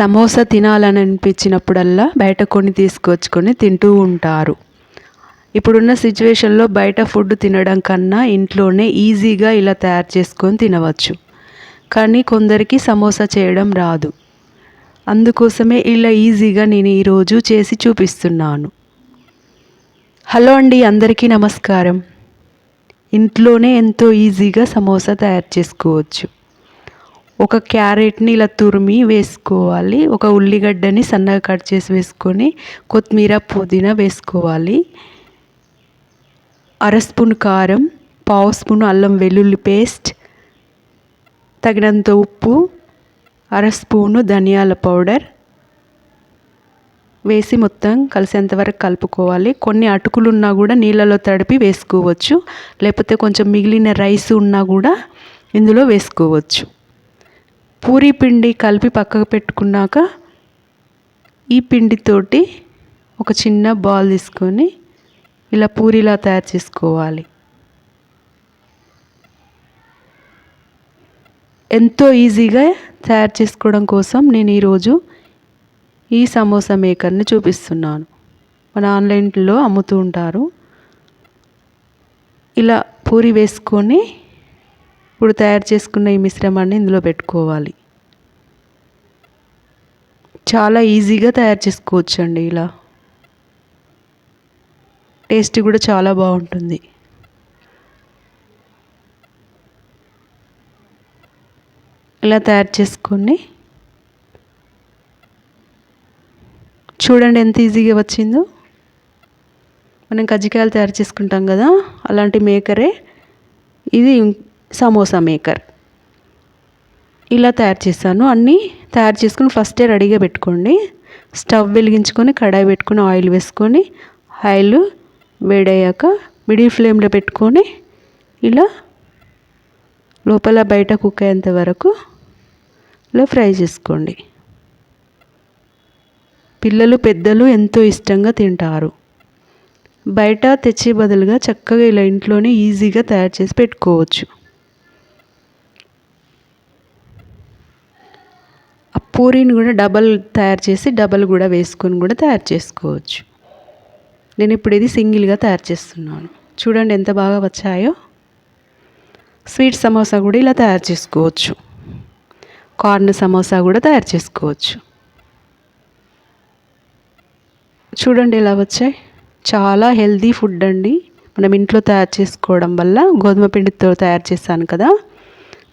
సమోసా తినాలని అనిపించినప్పుడల్లా బయట కొని తీసుకొచ్చుకొని తింటూ ఉంటారు. ఇప్పుడున్న సిచ్యువేషన్లో బయట ఫుడ్ తినడం కన్నా ఇంట్లోనే ఈజీగా ఇలా తయారు చేసుకొని తినవచ్చు. కానీ కొందరికి సమోసా చేయడం రాదు. అందుకోసమే ఇలా ఈజీగా నేను ఈరోజు చేసి చూపిస్తున్నాను. హలో అండి అందరికీ నమస్కారం. ఇంట్లోనే ఎంతో ఈజీగా సమోసా తయారు చేసుకోవచ్చు. ఒక క్యారెట్ని ఇలా తురిమి వేసుకోవాలి. ఒక ఉల్లిగడ్డని సన్నగా కట్ చేసి వేసుకొని కొత్తిమీర పుదీనా వేసుకోవాలి. అర స్పూన్ కారం పావు స్పూన్ అల్లం వెల్లుల్లి పేస్ట్ తగినంత ఉప్పు అర స్పూను ధనియాల పౌడర్ వేసి మొత్తం కలిసేంత వరకు కలుపుకోవాలి. కొన్ని అటుకులు ఉన్నా కూడా నీళ్ళలో తడిపి వేసుకోవచ్చు. లేకపోతే కొంచెం మిగిలిన రైస్ ఉన్నా కూడా ఇందులో వేసుకోవచ్చు. పూరీ పిండి కలిపి పక్కకు పెట్టుకున్నాక ఈ పిండితోటి ఒక చిన్న బాల్ తీసుకొని ఇలా పూరీలా తయారు చేసుకోవాలి. ఎంతో ఈజీగా తయారు చేసుకోవడం కోసం నేను ఈరోజు ఈ సమోసా మేకర్ని చూపిస్తున్నాను. మన ఆన్లైన్లో అమ్ముతూ ఉంటారు. ఇలా పూరి వేసుకొని ఇప్పుడు తయారు చేసుకున్న ఈ మిశ్రమాన్ని ఇందులో పెట్టుకోవాలి. చాలా ఈజీగా తయారు చేసుకోవచ్చు అండి ఇలా. టేస్ట్ కూడా చాలా బాగుంటుంది. ఇలా తయారు చేసుకొని చూడండి ఎంత ఈజీగా వచ్చిందో. మనం కజ్జికాయలు తయారు చేసుకుంటాం కదా అలాంటి మేకరే. ఇది సమోసా మేకర్. ఇలా తయారు చేశాను. అన్నీ తయారు చేసుకుని ఫస్టే రెడీగా పెట్టుకోండి. స్టవ్ వెలిగించుకొని కడాయి పెట్టుకొని ఆయిల్ వేసుకొని ఆయిల్ వేడయ్యాక మిడిల్ ఫ్లేమ్లో పెట్టుకొని ఇలా లోపల బయట కుక్ అయ్యేంత వరకు ఇలా ఫ్రై చేసుకోండి. పిల్లలు పెద్దలు ఎంతో ఇష్టంగా తింటారు. బయట తెచ్చే బదులుగా చక్కగా ఇలా ఇంట్లోనే ఈజీగా తయారు చేసి పెట్టుకోవచ్చు. పూరీని కూడా డబల్ తయారు చేసి డబల్ కూడా వేసుకొని కూడా తయారు చేసుకోవచ్చు. నేను ఇప్పుడు ఇది సింగిల్గా తయారు చేస్తున్నాను. చూడండి ఎంత బాగా వచ్చాయో. స్వీట్ సమోసా కూడా ఇలా తయారు చేసుకోవచ్చు. కార్న్ సమోసా కూడా తయారు చేసుకోవచ్చు. చూడండి ఎలా వచ్చాయి. చాలా హెల్దీ ఫుడ్ అండి. మనం ఇంట్లో తయారు చేసుకోవడం వల్ల గోధుమ పిండితో తయారు చేశాను కదా.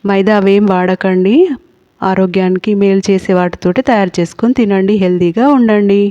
మైదా అవేం వాడకండి. ఆరోగ్యానికి మేలు చేసే వాటితోటి తయారు చేసుకొని తినండి హెల్దీగా ఉండండి.